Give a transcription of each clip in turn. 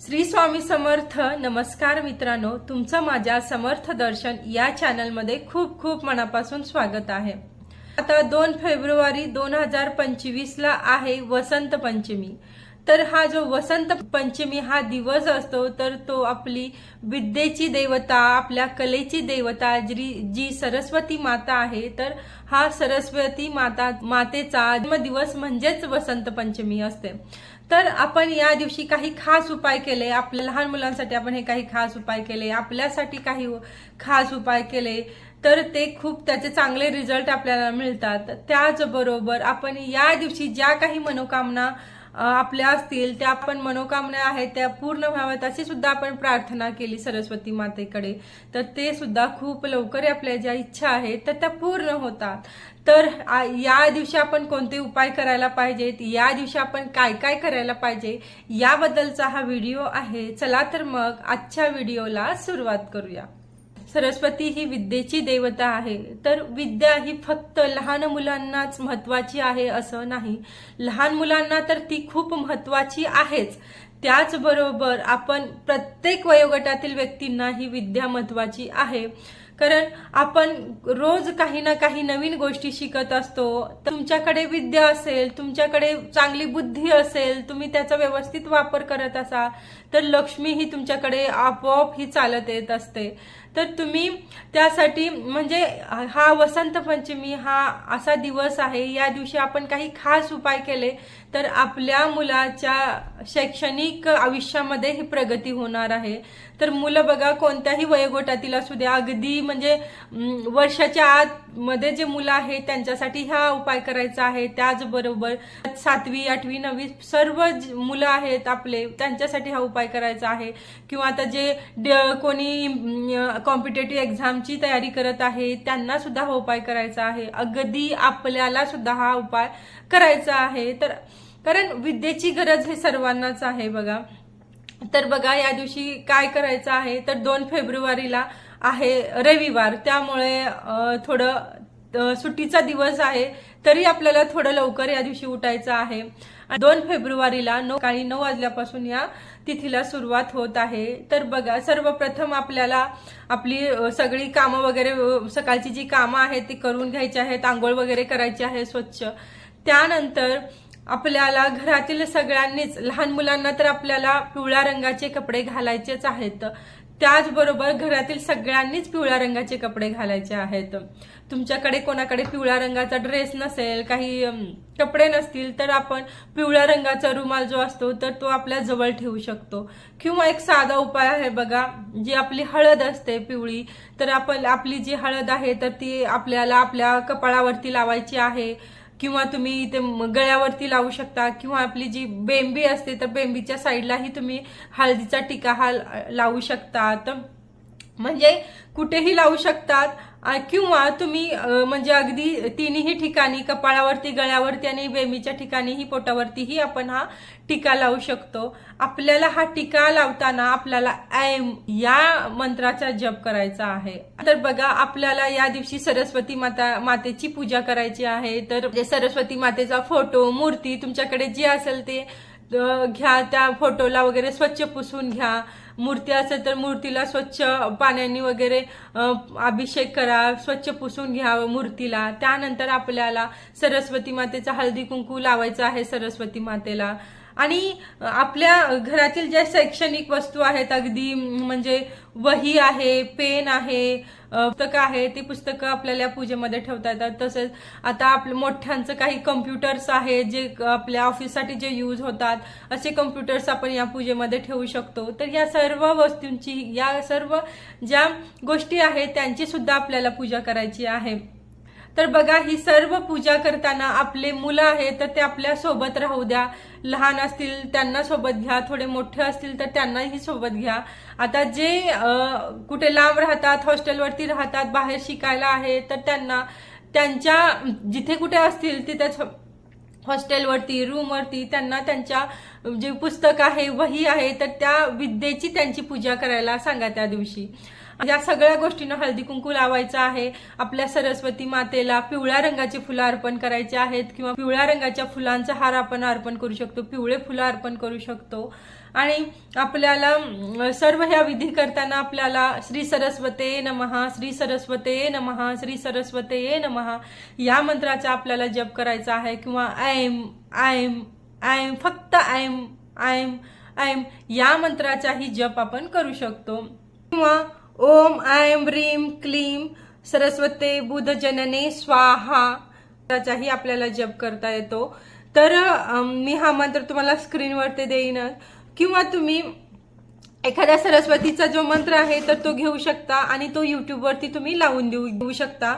श्री स्वामी समर्थ नमस्कार मित्रांनो. तुमचं माझ्या समर्थ दर्शन या चॅनलमध्ये खूप खूप मनापासून स्वागत आहे. आता दोन फेब्रुवारी दोन हजार पंचवीसला आहे वसंत पंचमी. तर हा जो वसंत पंचमी हा दिवस असतो तर तो आपली विद्येची देवता आपल्या कलेची देवता जी जी सरस्वती माता आहे तर हा सरस्वती माता मातेचा जन्मदिवस म्हणजेच वसंत पंचमी असते. तर आपण या दिवशी काही खास उपाय केले आपल्या लहान मुलांसाठी आपण हे काही खास उपाय केले आपल्यासाठी काही खास उपाय केले तर ते खूप त्याचे चांगले रिझल्ट आपल्याला मिळतात. त्याचबरोबर आपण या दिवशी ज्या काही मनोकामना आपल्या असतील त्या आपण मनोकामना आहेत त्या पूर्ण व्हाव्यात अशी सुद्धा आपण प्रार्थना केली सरस्वती मातेकडे. तर ते सुद्धा खूप लवकर आपल्या ज्या इच्छा आहेत तर त्या पूर्ण होतात. तर या दिवशी आपण कोणते उपाय करायला पाहिजेत? या दिवशी आपण काय काय करायला पाहिजे? याबद्दलचा हा व्हिडिओ आहे. चला तर मग आजच्या व्हिडिओला सुरुवात करूया. सरस्वती ही विद्येची देवता आहे. तर विद्या ही फक्त लहान मुलांनाच महत्वाची आहे असं नाही. लहान मुलांना तर ती खूप महत्वाची आहेच. त्याचबरोबर आपण प्रत्येक वयोगटातील व्यक्तींना ही विद्या महत्वाची आहे. कारण आपण रोज काही ना काही नवीन गोष्टी शिकत असतो. तुमच्याकडे विद्या असेल तुमच्याकडे चांगली बुद्धी असेल तुम्ही त्याचा व्यवस्थित वापर करत असाल तर लक्ष्मी ही तुमच्याकडे आपोआप ही चालत येत असते. तर तुम्ही त्यासाठी म्हणजे हा वसंत पंचमी हा असा दिवस आहे. या दिवशी आपण काही खास उपाय केले तर आपल्या मुलाच्या शैक्षणिक आयुष्यामध्ये ही प्रगती होणार आहे. तर मुलं बघा कोणत्याही वयोगटातील असू द्या अगदी म्हणजे वर्षाच्या आत मध्ये जे मुलं आहेत त्यांच्यासाठी हा उपाय करायचा आहे. त्याचबरोबर सातवी आठवी नववी सर्व मुलं आहेत आपले त्यांच्यासाठी हा उपाय करायचा आहे. किंवा आता जे ड- कोणी कॉम्पिटेटिव्ह एक्झामची तयारी करत आहे त्यांना सुद्धा हा उपाय करायचा आहे. अगदी आपल्याला सुद्धा हा उपाय करायचा आहे. तर कारण विद्येची गरज हे सर्वांनाच आहे बघा. तर बघा या दिवशी काय करायचं आहे? तर दोन फेब्रुवारीला आहे रविवार. त्यामुळे थोडं सुट्टीचा दिवस आहे तरी आपल्याला थोडं लवकर या दिवशी उठायचं आहे. दोन फेब्रुवारीला नऊ काही नऊ वाजल्यापासून या तिथीला सुरुवात होत आहे. तर बघा सर्वप्रथम आपल्याला आपली सगळी कामं वगैरे सकाळची जी कामं आहेत ती करून घ्यायची आहेत आंघोळ वगैरे करायची आहे स्वच्छ. त्यानंतर आपल्याला घरातील सगळ्यांनीच लहान मुलांना तर आपल्याला पिवळ्या रंगाचे कपडे घालायचेच आहेत. त्याचबरोबर घरातील सगळ्यांनीच पिवळ्या रंगाचे कपडे घालायचे आहेत. तुमच्याकडे कोणाकडे पिवळ्या रंगाचा ड्रेस नसेल काही कपडे नसतील तर आपण पिवळ्या रंगाचा रुमाल जो असतो तर तो आपल्या जवळ ठेवू शकतो. किंवा एक साधा उपाय आहे बघा जी आपली हळद असते पिवळी तर आपण आपली जी हळद आहे तर ती आपल्याला आपल्या कपाळावरती लावायची आहे. किंवा तुम्ही इथे गळ्यावरती लावू शकता किंवा आपली जी बेंबी असते तर बेंबीच्या साईडलाही तुम्ही हळदीचा टिका हा लावू शकतात म्हणजे कुठेही लावू शकतात. किंवा तुम्ही म्हणजे अगदी तिन्ही ठिकाणी कपाळावरती गळ्यावरती आणि बेमीच्या ठिकाणीही पोटावरतीही आपण हा टीका लावू शकतो. आपल्याला हा टीका लावताना आपल्याला ऐम या मंत्राचा जप करायचा आहे. तर बघा आपल्याला या दिवशी सरस्वती माता मातेची पूजा करायची आहे. तर म्हणजे सरस्वती मातेचा फोटो मूर्ती तुमच्याकडे जी असेल ते घ्या. त्या फोटोला वगैरे स्वच्छ पुसून घ्या. मूर्ती असेल तर मूर्तीला स्वच्छ पाण्याने वगैरे अभिषेक करा स्वच्छ पुसून घ्या मूर्तीला. त्यानंतर आपल्याला सरस्वती मातेचा हळदी कुंकू लावायचा आहे सरस्वती मातेला. आणि आपल्या घरातील ज्या शैक्षणिक वस्तू आहेत अगदी म्हणजे वही आहे पेन आहे पुस्तकं आहे ती पुस्तकं आपल्याला या पूजेमध्ये ठेवता येतात. तसेच आता आपल्या मोठ्यांचं काही कम्प्युटर्स आहेत जे आपल्या ऑफिससाठी जे यूज होतात असे कम्प्युटर्स आपण या पूजेमध्ये ठेवू शकतो. तर या सर्व वस्तूंची या सर्व ज्या गोष्टी आहेत त्यांची सुद्धा आपल्याला पूजा करायची आहे. तर बघा ही सर्व पूजा करताना आपले मुलं आहेत तर ते आपल्यासोबत राहू द्या. लहान असतील त्यांना सोबत घ्या. थोडे मोठे असतील तर त्यांनाही सोबत घ्या. आता जे कुठे लांब राहतात हॉस्टेलवरती राहतात बाहेर शिकायला आहे तर त्यांना त्यांच्या जिथे कुठे असतील तिथेच हॉस्टेलवरती रूमवरती त्यांना त्यांच्या जे पुस्तक आहे वही आहे तर त्या विद्येची त्यांची पूजा करायला सांगा त्या दिवशी. या सगळ्या गोष्टींना हळदी कुंकू लावायचं आहे. आपल्या सरस्वती मातेला पिवळ्या रंगाची फुलं अर्पण करायची आहेत किंवा पिवळ्या रंगाच्या फुलांचा हार आपण अर्पण करू शकतो पिवळे फुलं अर्पण करू शकतो. आणि आपल्याला सर्व ह्या विधी करताना आपल्याला श्री सरस्वते नमहा श्री सरस्वते नमहा श्री सरस्वते नमहा या मंत्राचा आपल्याला जप करायचा आहे किंवा ऐम ऐम ऐम फक्त ऐम ऐम ऐम या मंत्राचाही जप आपण करू शकतो. किंवा ओम ऐं ह्रीम क्लीम सरस्वते बुध जनने स्वाहा. त्याचाही आपल्याला जप करता येतो. तर मी हा मंत्र तुम्हाला स्क्रीनवरती देईन किंवा तुम्ही एखाद्या सरस्वतीचा जो मंत्र आहे तर तो घेऊ शकता आणि तो युट्यूबवरती तुम्ही लावून देऊ देऊ शकता.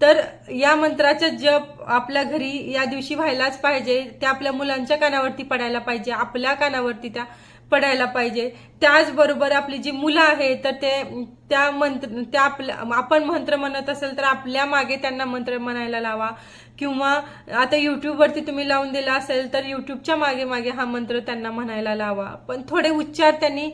तर या मंत्राचा जप आपल्या घरी या दिवशी व्हायलाच पाहिजे. त्या आपल्या मुलांच्या कानावरती पडायला पाहिजे आपल्या कानावरती त्या पडायला पाहिजे. त्याचबरोबर आपली जी मुलं आहेत तर ते त्या मंत्र त्या आपल्या आपण मंत्र म्हणत असेल तर आपल्या मागे त्यांना मंत्र म्हणायला लावा. किंवा आता युट्यूबवरती तुम्ही लावून दिला असेल तर युट्यूबच्या मागे मागे हा मंत्र त्यांना म्हणायला लावा. पण थोडे उच्चार त्यांनी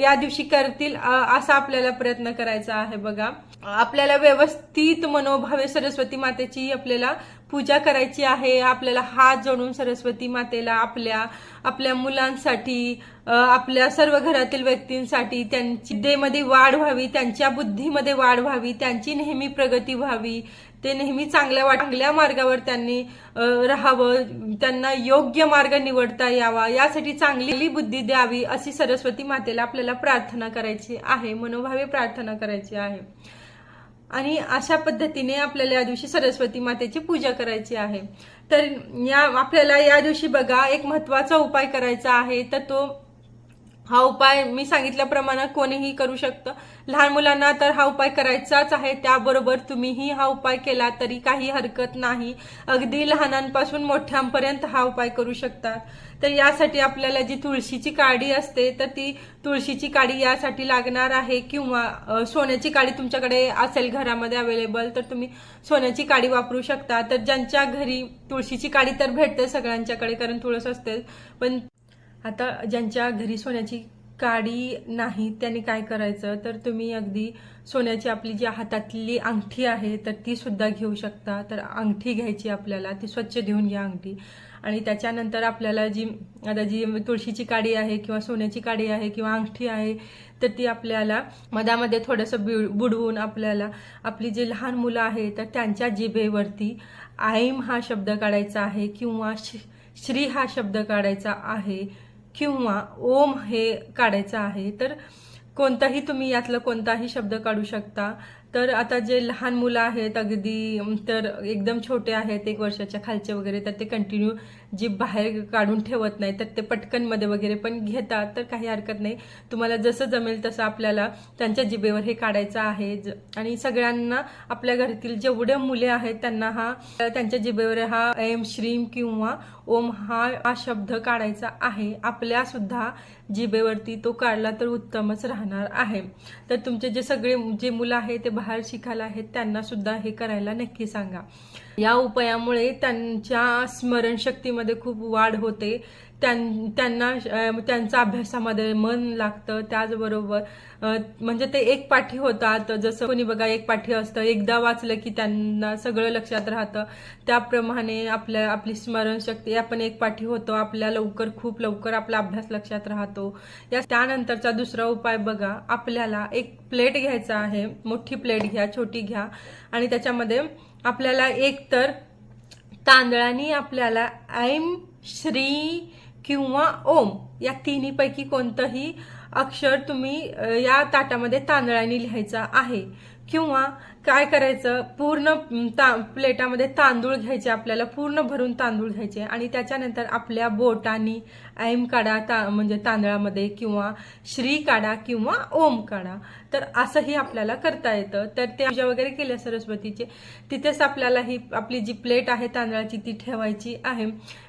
या दिवशी करतील असा आपल्याला प्रयत्न करायचा आहे बघा. आपल्याला व्यवस्थित मनोभावे सरस्वती मातेची आपल्याला पूजा करायची आहे. आपल्याला हात जोडून सरस्वती मातेला आपल्या आपल्या मुलांसाठी आपल्या सर्व घरात घरातील व्यक्तींसाठी त्यांची देमध्ये वाढ व्हावी त्यांच्या बुद्धीमध्ये वाढ व्हावी त्यांची नेहमी प्रगती व्हावी. ते नेहमी चांगल्या चांगल्या मार्गावर त्यांनी राहावं त्यांना योग्य मार्ग निवडता यावा यासाठी चांगली बुद्धी द्यावी अशी सरस्वती मातेला आपल्याला प्रार्थना करायची आहे मनोभावे प्रार्थना करायची आहे. आणि अशा पद्धतीने आपल्याला या दिवशी सरस्वती मातेची पूजा करायची आहे. तर या आपल्याला या दिवशी बघा एक महत्त्वाचा उपाय करायचा आहे तर तो हा उपाय मी सांगितल्याप्रमाणे कोणीही करू शकतं. लहान मुलांना तर हा उपाय करायचाच आहे त्याबरोबर तुम्हीही हा उपाय केला तरी काही हरकत नाही. अगदी लहानांपासून मोठ्यांपर्यंत हा उपाय करू शकतात. तर यासाठी आपल्याला जी तुळशीची काडी असते तर ती तुळशीची काडी यासाठी लागणार आहे किंवा सोन्याची काडी तुमच्याकडे असेल घरामध्ये अवेलेबल तर तुम्ही सोन्याची काडी वापरू शकता. तर ज्यांच्या घरी तुळशीची काडी तर भेटते सगळ्यांच्याकडे कारण तुळस असते. पण आता ज्यांच्या घरी सोन्याची काडी नाही त्यांनी काय करायचं? तर तुम्ही अगदी सोन्याची आपली जी हातातली अंगठी आहे तर ती सुद्धा घेऊ शकता. तर अंगठी घ्यायची आपल्याला ती स्वच्छ घेऊन घ्या अंगठी. आणि त्याच्यानंतर आपल्याला जी आता जी तुळशीची काडी आहे किंवा सोन्याची काडी आहे किंवा अंगठी आहे तर ती आपल्याला मधामध्ये थोडंसं बिळ बुडवून आपल्याला आपली जी लहान मुलं आहेत तर त्यांच्या जिभेवरती आईम हा शब्द काढायचा आहे किंवा श- श्री हा शब्द काढायचा आहे. किंवा ओम हे काढायचं आहे तर कोणताही तुम्ही यातलं कोणताही शब्द काढू शकता. तर आता जे लहान मुलं आहेत अगदी तर एकदम छोटे आहेत एक वर्षाच्या खालचे वगैरे तर ते कंटिन्यू जीभ बाहेर काढून ठेवत नाही तर ते पटकनमध्ये वगैरे पण घेतात तर काही हरकत नाही. तुम्हाला जसं जमेल तसं आपल्याला त्यांच्या जिभेवर हे काढायचं आहे. ज- आणि सगळ्यांना आपल्या घरातील जेवढे मुले आहेत त्यांना हा त्यांच्या जिभेवर हा एम श्रीम किंवा ओम हा हा शब्द काढायचा आहे. आपल्या सुद्धा जिभेवरती तो काढला तर उत्तमच राहणार आहे. तर तुमचे जे सगळे जे मुलं आहेत ते बाहेर शिकायला आहेत त्यांना सुद्धा हे करायला नक्की सांगा. या उपायामुळे त्यांच्या स्मरणशक्तीमध्ये खूप वाढ होते. त्यां त्यांना त्यांचा अभ्यासामध्ये मन लागतं त्याचबरोबर म्हणजे ते एक पाठी होतात. जसं कोणी बघा एक पाठी असतं एकदा वाचलं की त्यांना सगळं लक्षात राहतं. त्याप्रमाणे आपल्या आपली स्मरणशक्ती आपण एक पाठी होतो. आपल्या लवकर खूप लवकर आपला अभ्यास लक्षात राहतो. या त्यानंतरचा दुसरा उपाय बघा. आपल्याला एक प्लेट घ्यायचा आहे. मोठी प्लेट घ्या छोटी घ्या. आणि त्याच्यामध्ये आपल्याला एक तर तांदळानी आपल्याला ऐम श्री किंवा ओम या तिन्हीपैकी कोणतंही अक्षर तुम्ही या ताटामध्ये तांदळाने लिहायचं आहे. किंवा काय करायचं? पूर्ण ता प्लेटामध्ये तांदूळ घ्यायचे आपल्याला पूर्ण भरून तांदूळ घ्यायचे. आणि त्याच्यानंतर आपल्या बोटानी ऐम काढा ता म्हणजे तांदळामध्ये किंवा श्री काढा किंवा ओम काढा. तर असंही आपल्याला करता येतं. तर ते पूजा वगैरे केल्या सरस्वतीचे. तिथेच आपल्याला ही आपली जी प्लेट आहे तांदळाची ती ठेवायची आहे.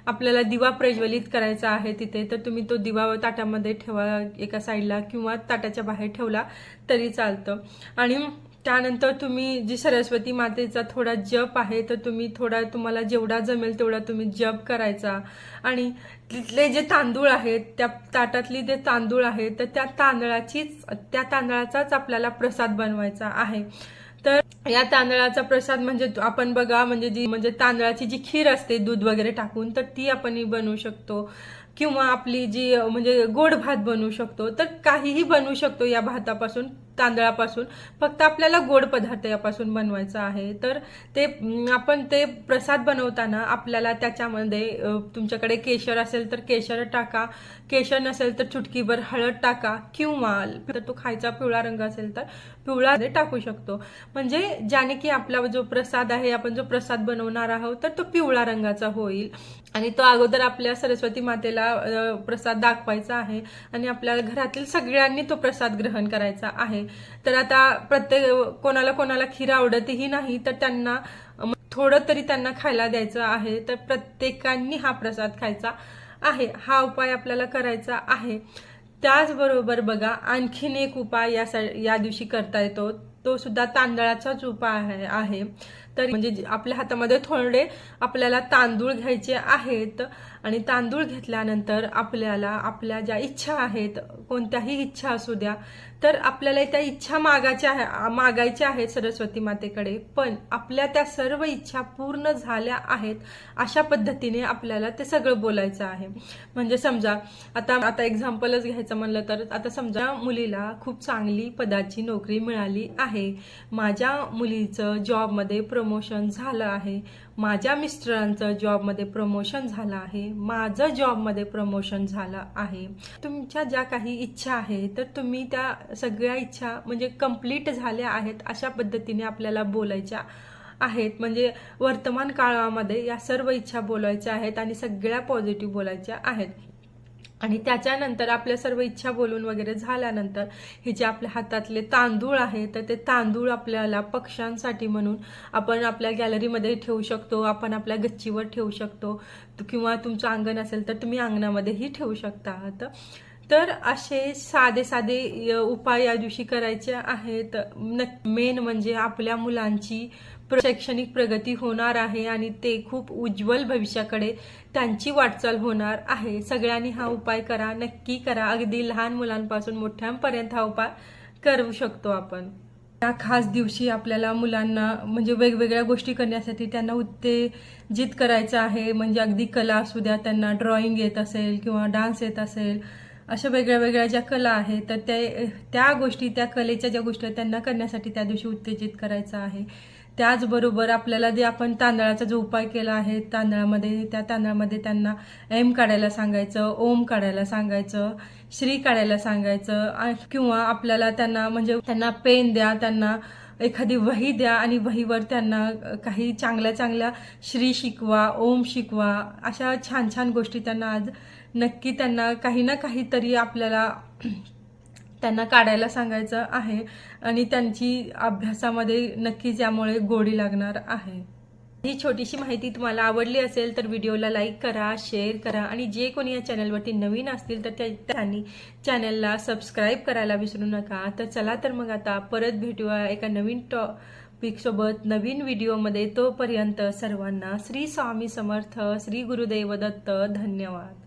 आपल्याला दिवा प्रज्वलित करायचा आहे तिथे. तर तुम्ही तो दिवा ताटामध्ये ठेवा एका साईडला किंवा ताटाच्या बाहेर ठेवला तरी चालतं. आणि त्यानंतर तुम्ही जी सरस्वती मातेचा थोडा जप आहे तर तुम्ही थोडा तुम्हाला जेवढा जमेल तेवढा तुम्ही जप करायचा. आणि तिथले जे तांदूळ आहेत त्या ताटातली जे तांदूळ आहेत तर त्या तांदळाचीच त्या तांदळाचाच आपल्याला प्रसाद बनवायचा आहे. तर या तांदळाचा प्रसाद म्हणजे आपण बघा म्हणजे जी म्हणजे तांदळाची जी खीर असते दूध वगैरे टाकून तर ती आपण बनवू शकतो. किंवा आपली जी म्हणजे गोड भात बनवू शकतो तर काहीही बनवू शकतो या भातापासून. तांदळापासून. फक्त आपल्याला गोड पदार्थ यापासून बनवायचा आहे. तर ते आपण ते प्रसाद बनवताना आपल्याला त्याच्यामध्ये तुमच्याकडे केशर असेल तर केशर टाका. केशर नसेल तर चुटकीभर हळद टाका. किंवा तर तो खायचा पिवळा रंग असेल तर पिवळा टाकू शकतो. म्हणजे ज्याने की आपला जो प्रसाद आहे आपण जो प्रसाद बनवणार आहोत तर तो पिवळा रंगाचा होईल. आणि तो अगोदर आपल्या सरस्वती मातेला प्रसाद दाखवायचा आहे. आणि आपल्या घरातील सगळ्यांनी तो प्रसाद ग्रहण करायचा आहे. तर आता प्रत्येक कोणाला कोणाला खीर आवडतही नाही तर त्यांना थोडं तरी त्यांना खायला द्यायचं आहे. तर प्रत्येकांनी हा प्रसाद खायचा आहे. हा उपाय आपल्याला करायचा आहे. त्याचबरोबर बघा आणखीन एक उपाय या या दिवशी करता येतो. तो सुद्धा तांदळाचाच उपाय आहे. तर म्हणजे जे- आपल्या हातामध्ये थोडे आपल्याला तांदूळ घ्यायचे आहेत आणि तांदूळ घेतल्यानंतर आपल्याला आपल्या ज्या इच्छा आहेत कोणत्याही इच्छा असू द्या तर आपल्याला त्या इच्छा मागायच्या आहे मागायच्या आहेत सरस्वती मातेकडे. पण आपल्या त्या सर्व इच्छा पूर्ण झाल्या आहेत अशा पद्धतीने आपल्याला ते सगळं बोलायचं आहे. म्हणजे समजा आता आता एक्झाम्पलच घ्यायचं म्हणलं तर आता समजा मुलीला खूप चांगली पदाची नोकरी मिळाली आहे. माझ्या मुलीचं जॉबमध्ये प्रमोशन झालं आहे. माझ्या मिस्टरांचं जॉबमध्ये प्रमोशन झालं आहे. माझं जॉबमध्ये प्रमोशन झालं आहे. तुमच्या ज्या काही इच्छा आहे तर तुम्ही त्या सगळ्या इच्छा म्हणजे कंप्लीट झाल्या आहेत अशा पद्धतीने आपल्याला बोलायच्या आहेत. म्हणजे वर्तमान काळामध्ये या सर्व इच्छा बोलायच्या आहेत आणि सगळ्या पॉझिटिव्ह बोलायच्या आहेत. आणि त्याच्यानंतर आपल्या सर्व इच्छा बोलून वगैरे झाल्यानंतर हे जे आपल्या हातातले तांदूळ आहे तर ते तांदूळ आपल्याला पक्ष्यांसाठी म्हणून आपण आपल्या गॅलरीमध्ये ठेवू शकतो आपण आपल्या गच्चीवर ठेवू शकतो किंवा तुमचं अंगण असेल तर तुम्ही अंगणामध्येही ठेवू शकता तर असे साधे साधे य- उपाय या दिवशी करायचे आहेत. मेन म्हणजे आपल्या मुलांची शैक्षणिक प्रगती होणार आहे आणि ते खूप उज्ज्वल भविष्याकडे त्यांची वाटचाल होणार आहे. सगळ्यांनी हा उपाय करा नक्की करा. अगदी लहान मुलांपासून मोठ्यांपर्यंत हा उपाय करू शकतो आपण. या खास दिवशी आपल्याला मुलांना म्हणजे वेगवेगळ्या गोष्टी करण्यासाठी त्यांना उत्तेजित करायचं आहे. म्हणजे अगदी कला असू द्या त्यांना ड्रॉइंग येत असेल किंवा डान्स येत असेल अशा वेगळ्या वेगळ्या ज्या कला आहेत तर ते त्या गोष्टी त्या कलेच्या ज्या गोष्टी आहेत त्यांना करण्यासाठी त्या दिवशी उत्तेजित करायचं आहे. त्याचबरोबर आपल्याला जे आपण तांदळाचा जो उपाय केला आहे तांदळामध्ये त्या तांदळामध्ये त्यांना एम काढायला सांगायचं ओम काढायला सांगायचं श्री काढायला सांगायचं किंवा आपल्याला त्यांना म्हणजे त्यांना पेन द्या त्यांना एखादी वही द्या आणि वहीवर त्यांना काही चांगल्या चांगल्या श्री शिकवा ओम शिकवा अशा छान छान गोष्टी त्यांना आज नक्की त्यांना काही ना काहीतरी आपल्याला त्यांना काढायला सांगायचं आहे आणि त्यांची अभ्यासामध्ये नक्कीच यामुळे गोडी लागणार आहे. ही छोटीशी माहिती तुम्हाला आवडली असेल तर व्हिडिओला लाईक करा शेअर करा आणि जे कोणी या चॅनलवरती नवीन असतील तर त्या त्यांनी चॅनलला सबस्क्राईब करायला विसरू नका. तर चला तर मग आता परत भेटूया एका नवीन टॉपिकसोबत नवीन व्हिडिओमध्ये. तोपर्यंत सर्वांना श्री स्वामी समर्थ श्री गुरुदेव दत्त धन्यवाद.